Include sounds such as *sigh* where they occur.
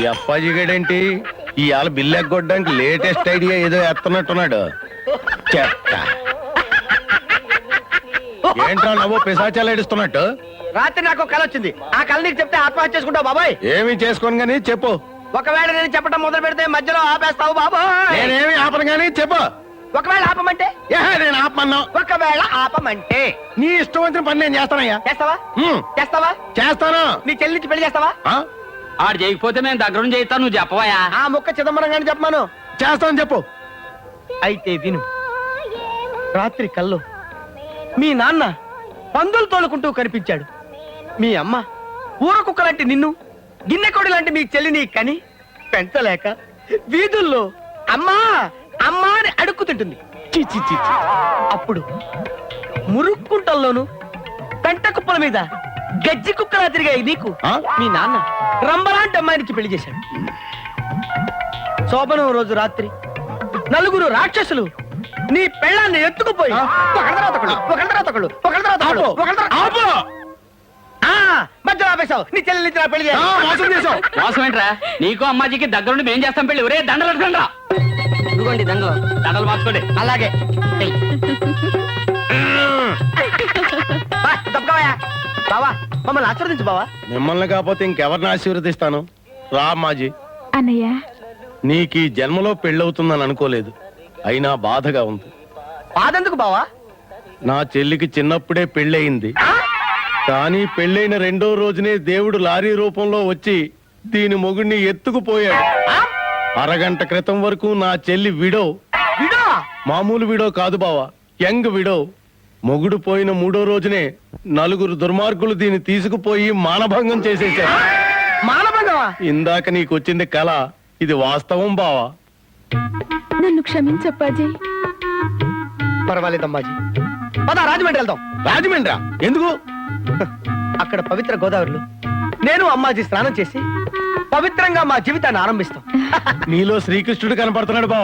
ఈ అప్పాజీ గడేంటి? ఇవాళ bill ఎగ్గొట్టడానికి latest idea ఏదో ఎత్తనట్టున్నాడు. చెత్త. ఏంట్రా నవ్వు పిశాచాలు ఏడుస్తున్నట్టు? రాత్రి నాకు కల వచ్చింది. ఆ కళ నీకు చెప్తే ఆత్మహత్య చేసుకుంటావు బాబాయ్. ఏమి చేసుకోను గానీ చెప్పు. ఒకవేళ నేను చెప్పడం మొదలు పెడితే మధ్యలో ఆపేస్తావు బాబాయ్. నేనేమి ఆపను గానీ చెప్పు. ఒకవేళ ఆపమంటే? ఏహే, నేను ఆపమన్నా ఒకవేళ ఆపమంటే. నీ ఇష్టం వచ్చిన పని నేను చేస్తానయ్యా. చేస్తావా? హ్మ్, చేస్తావా? చేస్తాను. నీ చెల్లించి పెళ్ళి చేస్తావా? ఆ? ఆడు చేయకపోతే మేము దగ్గరుండి చేయిస్తాను నువ్వు చెప్పవయా ఆ ముక్క చిదంబరం గాని చెప్పమాను. చేస్తాను చెప్పు. అయితే విను. రాత్రి కల్లో మీ నాన్న పందులు తోలుకుంటూ కనిపించాడు. మీ అమ్మ ఊర లాంటి నిన్ను గిన్నెకోడి లాంటి మీ చెల్లిని కని పెంచలేక వీధుల్లో అమ్మా! అమ్మా అని చీ చీ. అప్పుడు మురుక్కుంటల్లోను పెంట కుప్పల మీద గజ్జి కుక్కలా తిరిగాయి నీకు ఆ? మీ నాన్న రంబలాంటి అమ్మాయినికి పెళ్ళి చేశాడు శోభనం రోజు రాత్రి నలుగురు రాక్షసులు నీ పెళ్ళాన్ని ఎత్తుకుపోయి ఆ? ఒకళ్ళ తర్వాత ఒకళ్ళు, ఒకళ్ళ తర్వాత ఒకళ్ళు, ఒకళ్ళ తర్వాత ఒకళ్ళు, ఆపు. ఒకళ్ళ తర్వాత- ఆపు. ఆ, మధ్యలో ఆపేశావు నీ చెల్లి నుంచి నా పెళ్ళి ఆ, చేయాలి. మోసం చేసావు మోసం ఏంట్రా నీకు అమ్మాజీకి దగ్గరుండి మేం చేస్తాం పెళ్ళి ఒరే దండలు అడగండి ఇదిగోండి దండలు దండలు మార్చుకోండి. అలాగే. బావా మమ్మల్ని ఆశీర్వదించు బావా. మిమ్మల్ని కాకపోతే ఇంకెవరిని ఆశీర్వదిస్తాను? రా మాజీ అన్నయ్య. నీకు ఈ జన్మలో పెళ్ళవుతుందని అనుకోలేదు. అయినా బాధగా ఉంది. బాధెందుకు బావా? నా చెల్లికి చిన్నప్పుడే పెళ్ళయింది. కానీ పెళ్ళైన రెండో రోజునే దేవుడు లారీ రూపంలో వచ్చి దీని మొగుడిని ఎత్తుకుపోయాడు? అరగంట క్రితం వరకు నా చెల్లి విడో. విడో? మామూలు విడో కాదు బావా. Young widow. మొగుడు పోయిన మూడో రోజునే నలుగురు దుర్మార్గులు దీన్ని తీసుకుపోయి మానభంగం చేసేశారు. మానభంగమా? ఇందాక నీకు వచ్చింది కళ. ఇది వాస్తవం బావా. నన్ను క్షమించప్పాజీ పర్వాలేదమ్మాజీ పద రాజమండ్రి వెళ్దాం. రాజమండ్రా? ఎందుకు? అక్కడ పవిత్ర గోదావరిలో నేను అమ్మాజీ స్నానం చేసి పవిత్రంగా మా జీవితాన్ని ఆరంభిస్తాం. *laughs* నీలో శ్రీకృష్ణుడు కనపడుతున్నాడు బావా.